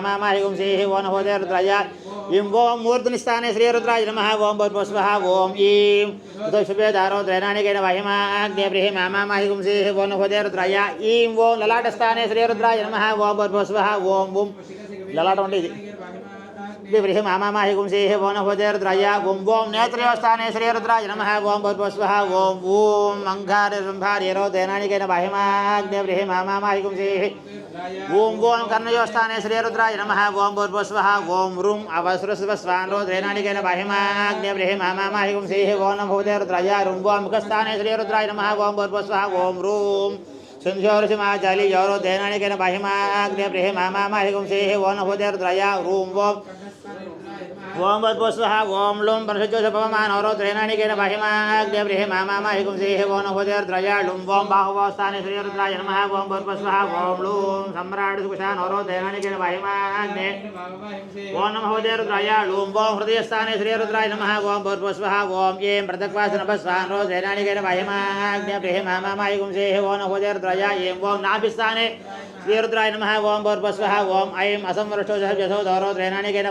मामारिकुं श्रीः वो नभोदय रुद्राय ईं ओं मूर्धनिस्थाने श्रीरुद्राय नम ओं भद्मस्वः ओं ईं ऋतुशुभेदारो द्रैनानिकेन वाहिमा अग्नेब्रिः मामाहिकुं श्रीः वो नभोदय रुद्राय ईं ओं ललाटस्थाने श्रीरुद्राय नम ओं भद्मस्वः ओं ओं ललाटम् इति बिबृहिम आमाहि गुंसेः वो नभोदेर्द्रया गुं वों नेत्रयोस्थाने श्रीरुद्राय नमः। ओं भूस्वः ओं ॐ अङ्घारिभार्यरो दैनानिकेन बाहिमाग्निबृहिम आमाहि गुंसेः ॐ वों कर्णयोस्थाने श्रीरुद्राय नमः। ओं भूस्वः ओं रुं अवसृस्वस्वानो दैनानिकेन बाहिमाग्निबृहिम आमाहि गुंसेः वो नभोदेर्द्रया रुं वों मुखस्थाने नम। नमः ओं भूस्वः ओं रूं सिंध्योर्षिमाचाली योरो दैनानिकेन बाहिमाग्निबृहिम आमाहि गुंसेः वो नभोदेर्द्रया रूं वों ओम वद्वस्व ओम लुम परशुजोषपमान और वो नभोजर्द्रजालुं ओं बाहुवस्तानि श्रीरुद्राय नमः ओं वद्वस्व ओं लूँ सम्राट् सुकुशान् और त्रेणाणिकेन भाहिमाग्ने ओं नमहोजर्द्रजालुं ओं श्रीरुद्राय नमः ओं वद्वस्व ओं ये मृदक्वासनभस्वान् रो त्रेणाणिकेन भाहिमाग्निब्रीहि मामाहि ओं श्रीरुद्राय नमः ओं ऐं असंवृष्टो जसो दौरो त्रेणाणिकेन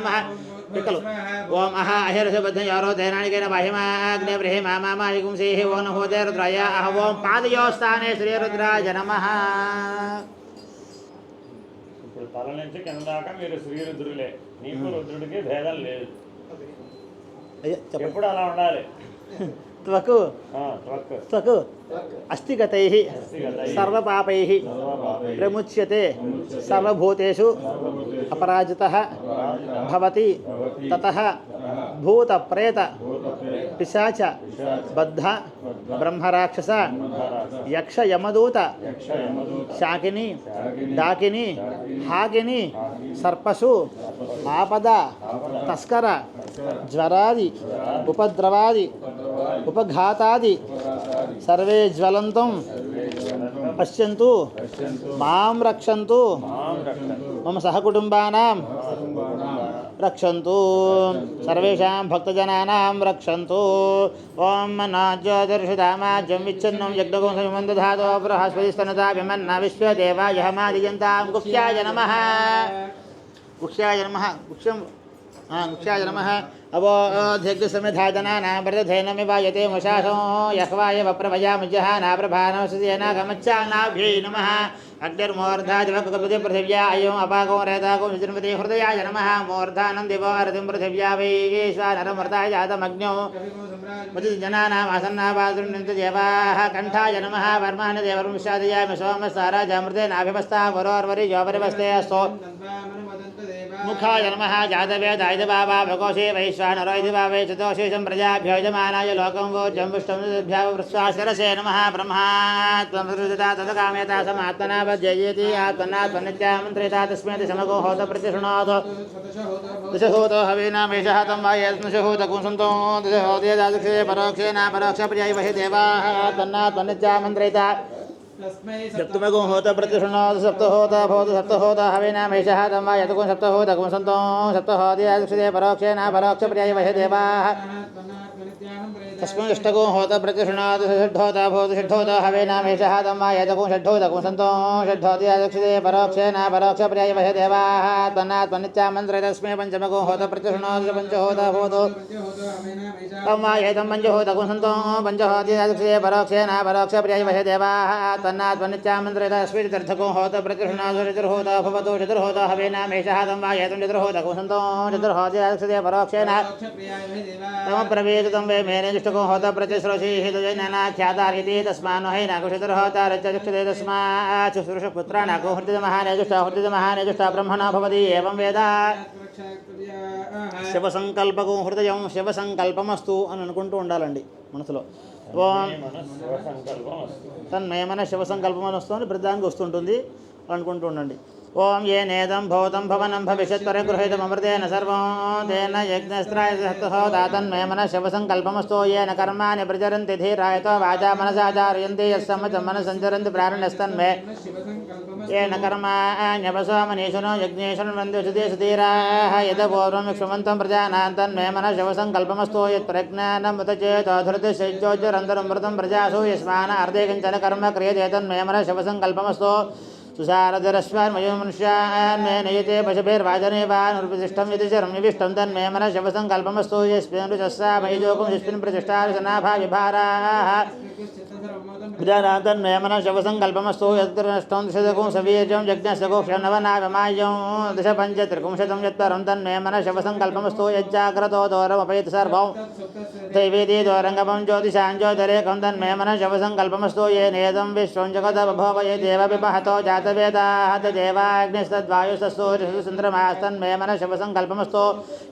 నమః పిక్కలు ఓం అహ అహిర్షబద్ధం యారో దైనానికైన మహిమాగ్నిబృహి మామాహిగుం శ్రీః ఓం నభోదేరుద్రాయ అహ ఓం పాదయోస్థానే శ్రీరుద్రాయ నమః ఇప్పుడు తల నుంచి కింద దాకా మీరు శ్రీరుద్రులే నీకు రుద్రుడికి భేదం లేదు. ఎప్పుడు అలా ఉండాలి? త్వకు. త్వక్. अस्थिगतैः सर्वप प्रमुच्य सर्वूतेषु अपराजितः भवति। भूत प्रेत पिशाच बद्ध ब्रह्मराक्षस यक्षयमदूत शाकिनी डाकिनी हाकिनी सर्पसु आपद तस्कर ज्वरादि उपद्रवादि उपघातादि सर्वे ज्वलन्तुं पश्यन्तु। माँ रक्षन्तु। मम सहकुटुम्बानां रक्षन्तु। सर्वेषां भक्तजनानां रक्षन्तु। ॐ ज्योतिर्षुधामाज्यं विच्छिन्नं यज्ञगुंसमिमन्दधातो बृहस्पतिस्तनताभिमन्ना विश्वदेवायहमादिजन्तां गुह्याय नमः। गुह्याय नमः। गुह्यं गुह्याय नमः। अवोध्यग्रसमिधाजनानां व्रतधेनमिवायते मुशासो, यह्वाय वप्रभयामुज्जहानाप्रभानवसुदेनागमच्चानाभ्यै नमः अग्निर्मूर्धादिवकल्पति पृथिव्या अयम् अपाको रेताको विजृम्भते हृदयाय नमः। मूर्धानं अरतिं पृथिव्या वै ईश्वानरमृताय जातमग्न्यो जनानाम् कण्ठाय नमः। वर्माणि देवं विषादयामि सोमसाराजामृते नाभिमस्ता, वरोर्वरि योपरिवस्ते अस्तु। मुखाय नमः जातवेदाय बाबा भगोषे वैश्वानरो इति भावे चतोषेषं प्रजाभ्यो यजमानाय लोकं वोचं विष्टुभ्यः वृत्स्वाशिरसे नमः ब्रह्मात्मसृजता तदकामेता समात्मना वज्जयेति आत्मना त्वनित्या मन्त्रिता तस्मै समगो होत प्रतिशृणोतु। दशहोतो हवीनामेषः तं वा यत्नशहोतकुंसन्तो दशहोदयदादक्षे परोक्षेण परोक्षपर्याय वहि देवाः। तन्ना सप्तमगुं होत प्रतिशृणोतु सप्तहोत भवतु सप्तहोत हविनामेषः तं वा यतकुं सप्तहोतकुं सन्तो सप्तहोदयादक्षते परोक्षेण परोक्षपर्याय वह देवाः तस्मिन् अष्टगुं होत प्रतिशृणोतु षड्ढोत भवतु षड्ढोत हविनामेषः तं वा यतकुं षड्ढोतकुं सन्तो षड्ढोदयादक्षते परोक्षेण परोक्षपर्याय वहि देवाः त्वन्नात्मनित्या मन्त्रे तस्मै पञ्चमगुं होत प्रतिशृणोतु पञ्चहोत भवतु सन्तो परोक्षपर्याय वहि देवाः तन्नात्मनित्यामन्त्रित स्वीचतुर्थको होत प्रतिष्णासु चतुर्होत भवतु चतुर्होत हवेनामेषः तं एतं चतुर्होतको सन्तो चतुर्होदयादक्षते परोक्षेण तमप्रवेदितं वे मेनेष्टको होत प्रतिश्रोषीः तुजनाख्यातार्हिति तस्मान् है नाकुशतुर्होतारच्चक्षते तस्मात् शुश्रूषपुत्राणाको हृदितमहानेजुष्ट हृदितमहानेजुष्ट ब्रह्मणा भवति एवं वेद శివసంకల్పకు హృదయం శివసంకల్పమస్తు అని అనుకుంటూ ఉండాలండి మనసులో ఓం మనస్సు సంకల్పం వస్తుంది తన్మయమైన శివసంకల్పం అని వస్తుంది ప్రతిదానికి వస్తుంటుంది అనుకుంటూ ఉండండి ఓం ఏ నేదం భూతం భవనం భవిష్యత్పరిగృహీతమృతేన సర్వం తేన యజ్ఞస్త్రాయ దాతన్మే మన శివసంకల్పమస్తో ఏన కర్మాణి ప్రచరంతి ధీరాయతో వాచా మనసాచారయంతి యస్సమ్మతం మన సంచరంతి ప్రాణస్తన్మే ఏన కర్మాణ్యవసో మనీషునో యజ్ఞేశ్వరందుషుతే సుధీరాः యద పూర్వం క్షుమంతం ప్రజానాతన్మే మన శివసంకల్పమస్తో యత్ప్రజ్ఞానముత చేతోధృతిశోజ్వరంతరమృతం ప్రజాసు యస్మాన అర్ధే కించన కర్మ క్రియతే తన్మే మన శివసంకల్పమస్తో. मनः शवसङ्कल्पमस्तु सुसारधरस्वान्मयो मनुष्यान् मे नयते पशुभिर्वाजने वा नृप्रतिष्ठं यदि च रम्यविष्टं तन्मे मनः शवसङ्कल्पमस्तु यस्मिन् ऋचस्सा मयिजोकं यस्मिन् प्रतिष्ठा सनाभा विभाराः प्रजानातन्मे मनः शवसङ्कल्पमस्तु यत्र नष्टं दशदकुं सवीर्यं यज्ञस्य गोक्षं नवनागमायं दश यत्परं तन्मे मनः शवसङ्कल्पमस्तु यज्जाग्रतो दोरमपयति सर्वं। दैवेदी द्वारङ्गमं ज्योतिषां ज्योतिरेकं तन्मे मनः शवसङ्कल्पमस्तु ये नेदं विश्वं जगदभव ये देवविपहतो जातवेदाः तदेवाग्निस्तद्वायुस्तसूर्यचन्द्रमास्तन्मे मनः शवसङ्कल्पमस्तु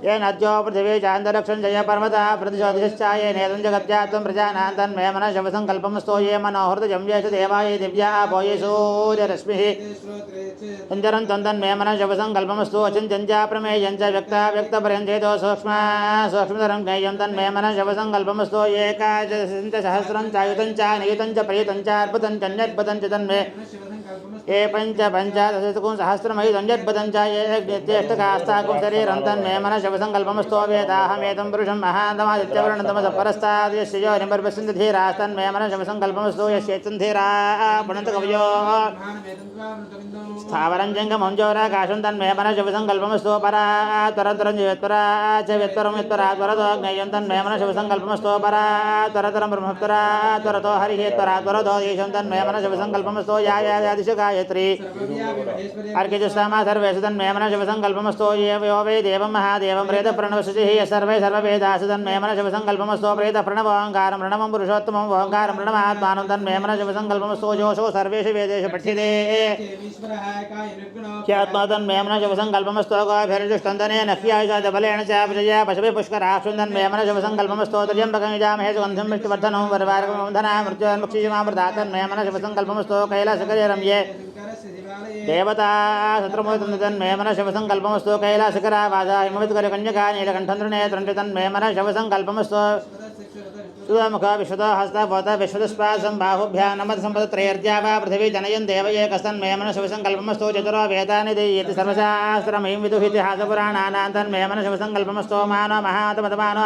ये नद्यो पृथिवी चान्दरक्षं जय पर्वतः प्रतिशोधिश्चाये नेदं जगत्यात्वं प्रजानां तन्मे मनः शवसङ्कल्पमस्तु ये मनोहृदयं ये च देवाय दिव्या आपो ये सूर्यरश्मिः। सञ्चरं तन्तन्मे मनः शवसङ्कल्पमस्तु अचिन्त्यञ्च प्रमेयं च व्यक्ता व्यक्तपर्यन्तेतो सूक्ष्म सूक्ष्मतरं ज्ञेयं तन्मे च सहस्रं च च च च तन्मे ये पञ्च पञ्चादशतकुं सहस्रमयुतं यद्भुतं च ये ज्येष्ठकास्ताकुं शरीरं तन्मे मनः शवसङ्कल्पमस्तु वेदाहमेतं पुरुषं महान्तमादित्यवर्णतमसः परस्ताद् यस्य यो निपर्पश्यन्ति धीरास्तन्मे मनः शवसङ्कल्पमस्तु यस्येतं धीरा पुनन्तकवयो स्थावरं जङ्गमं जोराकाशं तन्मे मनः परा। त्वरतरं यत्परा च व्यत्परं यत्परा त्वरतो ज्ञेयं तन्मे मनः शवसङ्कल्पमस्तु परा। त्वरतरं ब्रह्मत्वरा। त्वरतो हरिः त्वरा त्वरतो देशं तन्मे मनः शवसङ्कल्पमस्तु या या यादिश गायत्री। अर्किजुष्टामा सर्वेषु तन्मे मनः शवसङ्कल्पमस्तु ये यो वै देवं महादेवं प्रेतप्रणवशुचिः यः सर्वे सर्ववेदासु तन्मे मनः शवसङ्कल्पमस्तु प्रेतप्रणवोङ्कारं प्रणवं पुरुषोत्तमं ओङ्कारं प्रणमात्मानं तन्मे मनः शवसङ्कल्पमस्तु जोषो सर्वेषु वेदेषु पठ्यते। ख्यात्मा तन्मे मनः शवसङ्कल्पमस्तु गोभिर्जुष्टन्दनेन ह्यायुषादबलेन च प्रजया पशुभिः पुष्कराक्षुन्दन् मे मनः शवसङ्कल्पमस्तु त्र्यम्बकं यजामहे सुगन्धं विष्णुवर्धनं वरवारकमधना मृत्युन्मुक्षिषमामृतातन् मे मनः शवसङ्कल्पमस्तु कैलासकरीरं ये దేవతా సత్రమోదన్మే మన శివసంకల్పమస్తో. కైలాసకరా వాజా హిమవిత్కరి కన్యకా నీలకంఠంద్రునే త్రంటి తన్మే మన శివసంకల్పమస్తో. సుధాముఖ విశ్వదహస్త భూత విశ్వదస్పాసం బాహుభ్యా నమత సంపదత్రయర్జా వా పృథివీ జనయం దేవయేకస్తన్మే మన శివసంకల్పమస్తో. చతురో వేదాని దీయతి సర్వశాస్త్రమయం విదుహితిహాసపురాణానాంతన్మే మన శివసంకల్పమస్తో. మానో మహాతమతమానో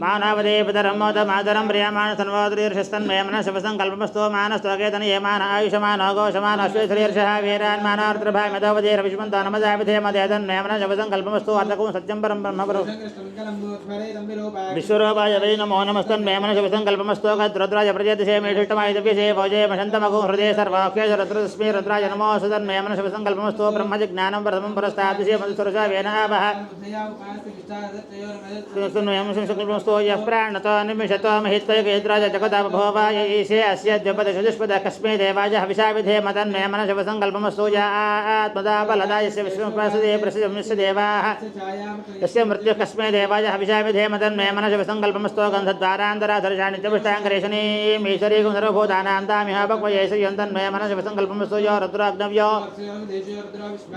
మానవదే పితరమ్మోద మాదరం ప్రియమాణ సన్వాదురీర్షస్తన్మయమన శివసంకల్పమస్తో మానస్తోకేతన ఏమాన ఆయుషమాన అఘోషమాన అశ్వేశ్వరీర్ష వీరాన్ మానార్ద్రభామదోపదే రవిష్మంతో నమదాభిధేమదేతన్మయమన శివసంకల్పమస్తో అర్థకం సత్యం పరం బ్రహ్మపురం విశ్వరూపాయ వై నమో నమస్తన్మయమన శివసంకల్పమస్తో కద్రుద్రాయ ప్రజేతిశేమేషిష్టమాయుధవ్యసే భోజేమశంతమగు హృదయ సర్వాక్షేషరత్రస్మీ రుద్రాయ నమో సుధన్మయమన శివసంకల్పమస్తో బ్రహ్మజ జ్ఞానం ప్రథమం పురస్తాదిశే మధుసురుష వేనాభ శివసంకల్పమస్తో संस्कृतमस्तु यः प्राणतो निमिषतो महित्वयकेन्द्राय जगदापभोवाय ईशे अस्य द्विपदशुष्पद कस्मै देवाय हविषा विधे मदन्मे मनः शिवसङ्कल्पमस्तु या आत्मदा बलदा यस्य विश्वपासदे प्रसिद्धस्य देवाः। यस्य मृत्युः कस्मै देवाय हविषा विधे मदन्मे शिवसङ्कल्पमस्तु गन्धद्वारान्तराधर्षाणि च पुष्टाङ्करेशनीमीश्वरीकुं सर्वभूतानां तामिह भक्वये श्रियन्तन्मे मनः शिवसङ्कल्पमस्तु यो रुद्राग्नव्यो।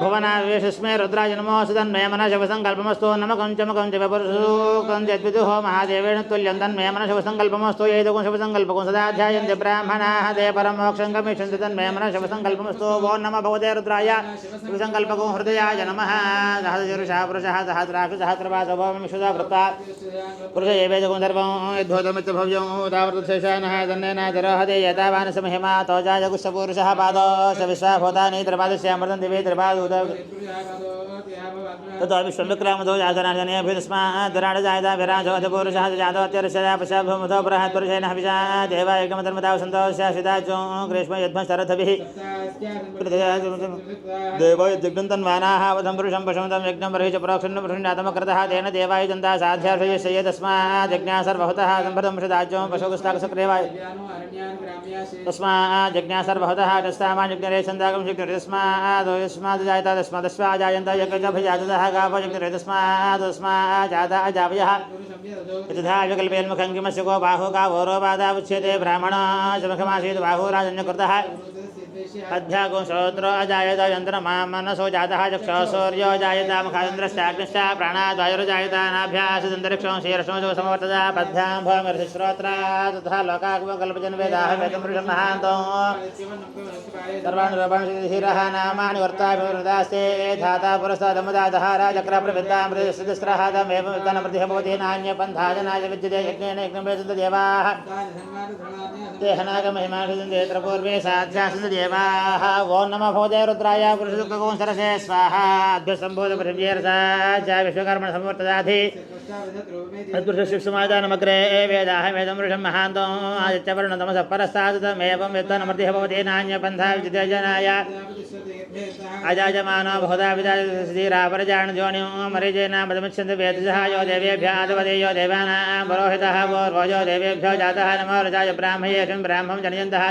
भुवनावेशस्मे रुद्राय नमो सुतन्मे मनः शिवसङ्कल्पमस्तु नमकं च मकं च वपुरुषुकं च द्विदुः महादेवेन तुल्यं तन्मे मनः शिवसङ्कल्पमस्तु येदुकं शिवसङ्कल्पकं सदा ध्यायन्ति ब्राह्मणाः ते परमोक्षं गमिष्यन्ति तन्मे मनः शिवसङ्कल्पमस्तु वो नमः भगवते रुद्राय। शिवसङ्कल्पकं हृदयाय नमः। सहस्रशीर्षः पुरुषः सहस्राक्षु सहस्रपासो भवं विश्वदा कृत्वा। पुरुष एवेदकं सर्वं यद्भूतमित्यभव्यं तावृतशेषानः तन्नेनातिरोहते यतावानसमहिमा तोजाय कुशपुरुषः पादोश विश्वाभूतानि त्रिपादस्यामृतं दिवे त्रिपादूत। ततो विश्वविक्रामतो जातनाजनेऽभिस्माद्दराडजायता विराजोऽधपुरुषः जातोत्यर्षया पुरुषेण हविषा देवा पशुमतं यज्ञं बर्हि च तेन देवाय यदस्मात् यज्ञा सर्वहतः सम्भृतं तस्मात् यज्ञा सर्वहतः तस्तामान्यज्ञरे छन्दागं जायता तस्मादस्मात् जायन्त यज्ञभिजाततः गावो यज्ञरे तस्मात् तस्मात् जाता अजावयः यतथा विकल्पेन्मुखं किमस्य को बाहु गावोरो बाधा उच्यते ब्राह्मणः शमखमासीत् बाहुराजन्यकृतः अध्यागुं श्रोत्रो अजायत यन्त्रमा मनसो जातः चक्षुः सूर्यो जायता मुखान्द्रश्चाग्निश्च प्राणाद्वायुर्जायतानाभ्यासदन्तरिक्षं शीर्षं जो समवर्तदा पद्भ्यां तथा शिरः नामानि वर्ताभिवृदास्ते धाता नान्यपन्थाजनाय विद्यते यज्ञेन यज्ञं वेदन्त देवाः। देहनागमहिमाषिदन्ते पूर्वे साध्यासन्त देवाः ॐ नमः भवते रुद्राय पुरुषदुःखगों सरसे स्वाहा अभ्यसम्भूतपृथिव्यर्सा च विश्वकर्मण संवर्तदाधि तत्पुरुषशिक्षुमादानमग्रे वेदाः वेदमृषं महान्तो आदित्यवर्णतमसः भवति नान्यपन्था अजाजमानो बहुधा वेदजः यो देवानां पुरोहितः देवेभ्यो जातः नमो रजाय ब्राह्मयेषं ब्राह्मं जनयन्तः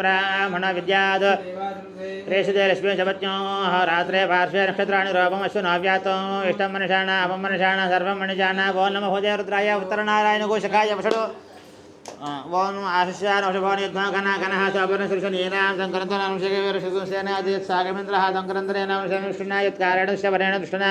ब्राह्मण विद्यात् प्रेषिते शपत्योः रात्रे पार्श्वे नक्षत्राणि इष्टं రుద్రాణ సర్వమణిజాన ఓం నమ హృదయ రుద్రాయ ఉత్తరనారాయణ ఘోషకాయ వషడు ఓం ఆశిష్యానుషభోనిధ్వనఘనాఘనః శోభనశృషణీనాం సంకరంతనాంశకవిరషుంసేనాదియత్సాగమింద్రः సంకరంతరేనాంశనుష్ణా యత్కారేణ శవరేణ దృష్ణా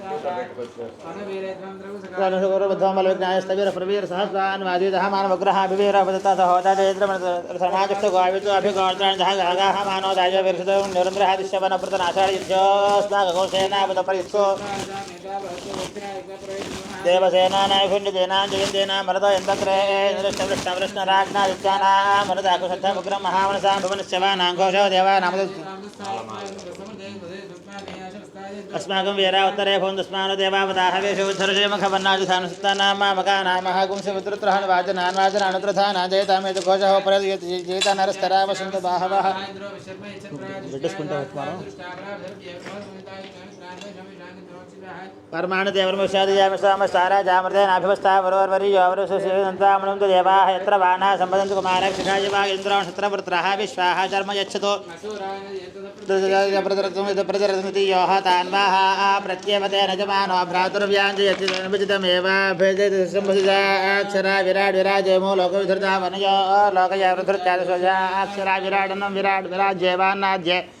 జ్ఞాయస్తవీరవీర సహస్రాన్ వాదీదహ మానవగ్రహాభివీర పదతాహోదాయుద్రమృతసనాజుష్టగావితుభిగోత్రాణిదహగాహ మానోదాయ వీరసుతో నిరంధ్రహాదిశ్యవనభృతనాశాయుధ్యోస్నాగోసేనాపదపరిత్సో దేవసేనానైఫుండిదేనాం జయంతేనాం మరతో ఘోషో దేవానామ अस्माकं वीरा उत्तरे भवन्तस्मानो देवावताः वेषोद्धर्षयमखवन्नाजुधानुसुतानां मामकानामः गुंसवितृत्रहन् वाचनान् वाचनानुत्रथानां जयतामेतु घोषः जयता नरस्तरा वसन्तु बाहवः कर्माणि देवर्मशादिजामसामस्तारा जामृतेनाभिवस्ता वरोर्वरीयो वरसुशिवन्तामणं तु देवाः यत्र बाणाः सम्पदन्तु कुमारः शिखाय वा इन्द्रान् शत्रवृत्राः विश्वाः चर्म यच्छतो प्रचरतमिति योः तान्वाः అన్వాహ ప్రత్యేవతేన జమానో భ్రాతుర్వ్యాంజయతిదనుచితమేవాభిజితశంభుజాక్షరా విరాట్ విరాజేమో లోక విధృతా వనయో లోకయా విధృత్యాక్షరా విరాడనం విరాట్ విరాజ్యేవాన్నాజ్యే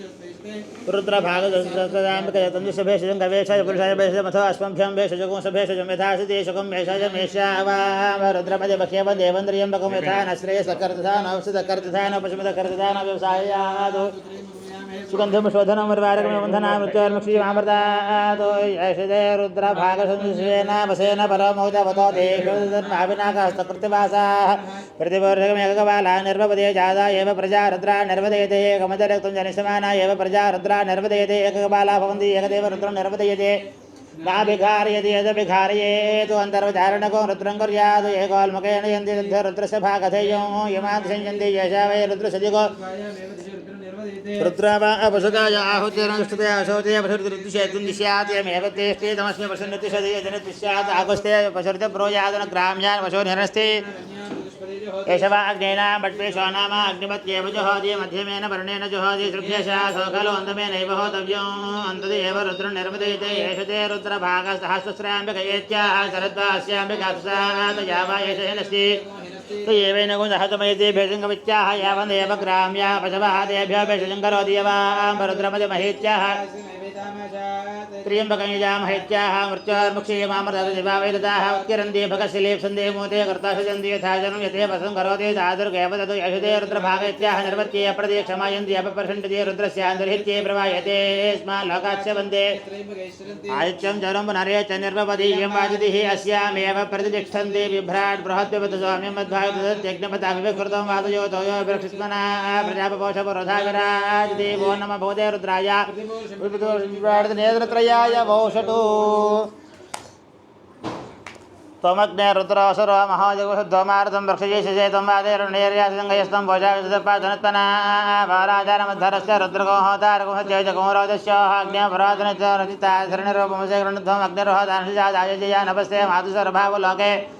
सर्वेच्छेक रुद्रभागदन्तुषभेषजं गवेशाय पुरुषाय भेषजमथो अश्वभ्यं भेषजगुं सभेषजं यथा सिदेशकं भेषजं मेष्यावाम रुद्रपदे बह्यव देवन्द्रियम्बकं यथा न श्रेयसकर्तथा नौषधकर्तथा न पशुमतकर्तथा न व्यवसायादो सुगन्धं शोधनं वरवारकमबन्धना मृत्योर्मुक्षीमामृतातो यशदे रुद्रभागसंशेन वसेन परमोदवतो देशोधर्माविनाकहस्तकृत्यवासाः प्रतिवर्षकमेकबाला निर्वपदे जाता एव प्रजा रुद्रा निर्वदयते एकमतिरक्तं जनिष्यमाना एव प्रजा रुद्रा निर्वदयते एकबाला भवन्ति एकदेव रुद्रं निर्वदयते नाभिघारयति यदभिघारयेतु अन्तर्वचारणको रुद्रं कुर्यात् यन्ति रुद्रस्य भागधेयो यशा वै रुद्रसदिको रुद्रावा अपसुकाय आहुतिरनुष्ठते अशोचय पशुर्दिशेतुं दिश्यात्यमेव तेष्टे तमस्मि पशुर्नितिशदे जनिति स्यात् आगस्ते पशुर्ते प्रोयादन ग्राम्यान् पशो निरस्ति एष वा अग्नेना बट्पेशो नाम अग्निमत्येव जुहोति मध्यमेन वर्णेन जुहोति श्रुभ्यशा सो खलु अन्तमेनैव होतव्यो। अन्तदेव रुद्रं निर्मदयते एष ते रुद्रभागसहस्रस्राम्बिकयेत्याः शरद्वास्याम्बिकासात् या वा एष स एवेन भेषङ्गमित्याह यावदेव ग्राम्याः पशवः तेभ्यः भेषजं करोति त्र्यम्बकं यजामहेत्याः मृत्योर्मुक्षीयमामृतदिवावैरताः उत्किरन्ति भगस्य लेप्सन्ते मूते कर्ता सजन्ति यथा जनं यते वसं करोति तादुर्गेव तद् यशते रुद्रभागैत्याह निर्वत्ये प्रदे क्षमायन्ति रुद्रस्यान्तर्हित्ये प्रवाह्यते स्मा लोकाच्च वंदे आदित्यं जनं पुनरे च निर्वपदीयं वाजितिः अस्यामेव प्रतिष्ठन्ति बिभ्राट् बृहद्विपद स्वाम्यं मद्भागत्यज्ञपदाभिकृतं वादयोतो यो वृक्षस्मना प्रजापपोषपुरोधा विराजदेवो नम भवते रुद्राय। നേതൃത്രയായ വോഷട്ടു ത്വമഗ്നേ രുദ്രാസുരോ മഹാജഗുഷധ്വമാരഥം വൃക്ഷജേഷേ ത്വമാദേരുണേര്യാസംഗയസ്തം പോഷാവിശുദ്ധപാധനത്തനാരാചാരമധരസ്യ രുദ്രഗോഹോതാരകുമചേജകോരോദശ്യോഹാഗ്നേപുരാതനചരചിതാധരണിരൂപമസേകൃണധ്വം അഗ്നിരോഹോദാനുഷാദായജയാനപസ്തേ മാതുസർഭാവലോകേ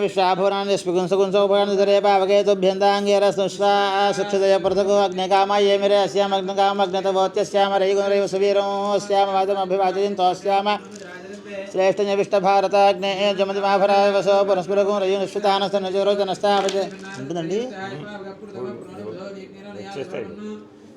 विश्वाभुवनानि स्पुंसकुंसोपगणधरे पावके तुभ्यन्ताङ्गेरस्नुष्वा सुक्षतय पृथको अग्निकामाये मिरे अस्यामग्निकामग्नतवोत्यस्याम रयिगुणरैव सुवीरो स्याम वादमभिवाचयन्तोऽस्याम శ్రేష్టవిష్టభారతాగ్నే జమతిమాభరాయ వసో పురస్పురకు రయు నిశ్చితానస్తనజోరోజనస్తావజ ఉంటుందండి వచ్చేస్తాయి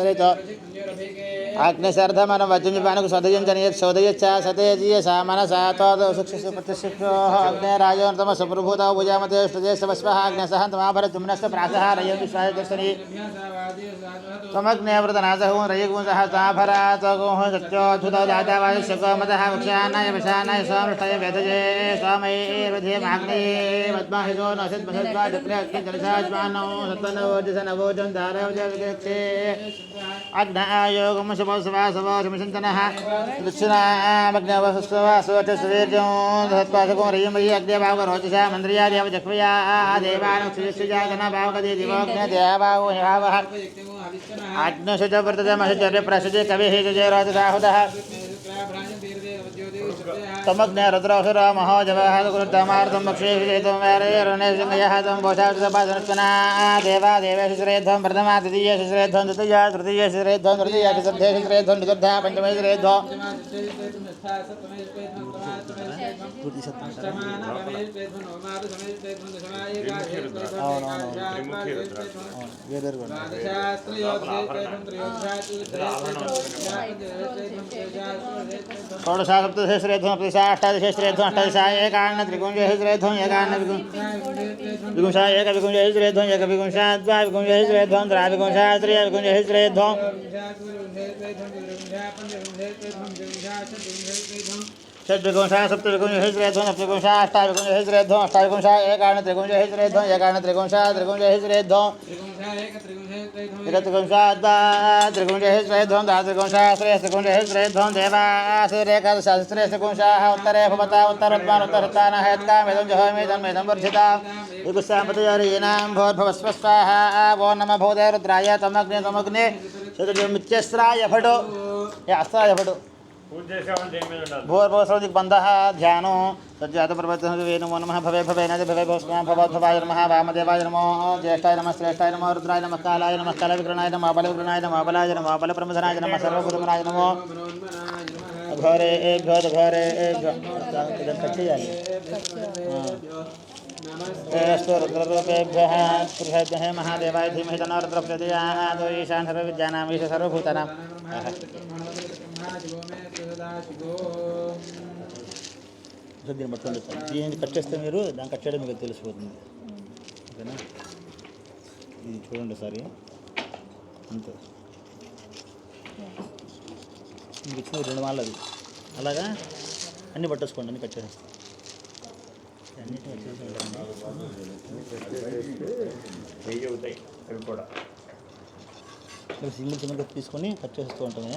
誰れ అగ్నిశర్ధమన వజ్రమిపానకు సదయంజనయత్ సోదయచ్చ సతేజీయ సామనసా తోద సుక్షసు ప్రతిశిక్షో అగ్నేరాజోనతమ సుప్రభూత భుజామతే ష్టజేశవస్వః అగ్నసహంతమాభరతుమ్నస్త ప్రాసః రయం విశ్వాయ దర్శని त्वमग्नेवृतनाथः रयिगुं सहस्राभरा त्वगुं सत्योऽच्युतो जातावायुष्यकोमतः वृक्षाणाय वशानाय स्वामृष्टाय वेदजे स्वामैर्वधेमाग्नेये पद्माहितो न सद्मसद्वा चक्रे अग्निजलसाज्वानौ सत्त्वनवोजसनवोजं धारवजविक्षे अग्नायोगं शुभोत्सवासवोषमिषन्तनः दक्षिणामग्नवसुस्वासोचस्वीर्यं सत्त्वासकं रयिं वयि अग्नेभावरोचसा मन्द्रिया देवजह्वया देवानुक्षिजनाभावगदे दिवोग्ने देवावो हिवावः आज्ञशुच वर्तते महचर्य प्रसजे कविः जयराजदाहुदः तमग्ने रुद्रासुर महोजवः गुरुतमार्तं भक्षे विजेतं तं भोषाकृतपादनुष्कना देवा देवेषु श्रेध्वं प्रथमा द्वितीयेषु श्रेध्वं द्वितीया तृतीयेषु श्रेध्वं तृतीयेषु चतुर्थेषु श्रेध्वं चतुर्था पञ्चमे श्रेध्वं षोडशा सप्तदश श्रेध्वं త్రిగుంశ అష్టాదశేశ్రేధ్వం అష్టాదశ ఏకాన్న త్రిగుంశేశ్రేధ్వం ఏకాన్న విగుంశ ఏక విగుంశేశ్రేధ్వం ఏక విగుంశ ద్వా విగుంశేశ్రేధ్వం ద్రా విగుంశ త్రియ విగుంశేశ్రేధ్వం एकत्रिपुंशा द्वा त्रिपुंशः श्रेध्वं द्वात्रिपुंशा श्रेयस्त्रिपुंशः श्रेध्वं देवासुरेकादशास्त्रे त्रिपुंशाः उत्तरे भवता उत्तरोत्मान् उत्तरत्तानः यत्कामेदं जहोमेदं मेदं वर्धिता विगुस्सामतयोरीनां भोर्भवस्वस्वाहा वो नमः भूते रुद्राय तमग्ने तमग्ने ये अस्त्राय फटो। भूर्भूसौदिक बंद ध्यानो सज्जात नमो नम भवे भवे नज भवे भोस्मा भवद्भवाय नम वामदेवाय नमो ज्येष्ठाय नम श्रेष्ठाय नम रुद्राय नम कालाय नम काल विग्रणाय नम बल बलाय बल प्रमधनाय नम नमो घरे एभ्यो घरे एभ्यो महादेवाय धीमहि तन्नो रुद्रप्रदीयाः सर्वविद्यानाम् ईश सर्वभूतानाम् సో దీన్ని పట్టుకోండి దీన్ని కట్ చేస్తే మీరు దాన్ని కట్ చేయడం మీకు తెలిసిపోతుంది ఓకేనా ఇది చూడండి ఒకసారి అంతే. మీకు ఇచ్చిన రెండు మాలలు అది అలాగా అన్నీ పట్టేసుకోండి అన్నీ కట్ చేసేస్తాం అవి కూడా సింగిల్ సింగిల్ తీసుకొని కట్ చేస్తూ ఉంటామే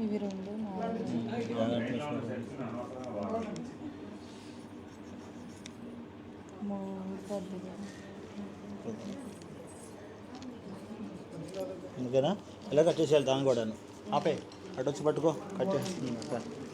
ఇవి రెండు అందుకేనా ఇలా కట్ చేసేయాలి దాన్ని కూడాను? ఆపే కట్టొచ్చి పట్టుకో కట్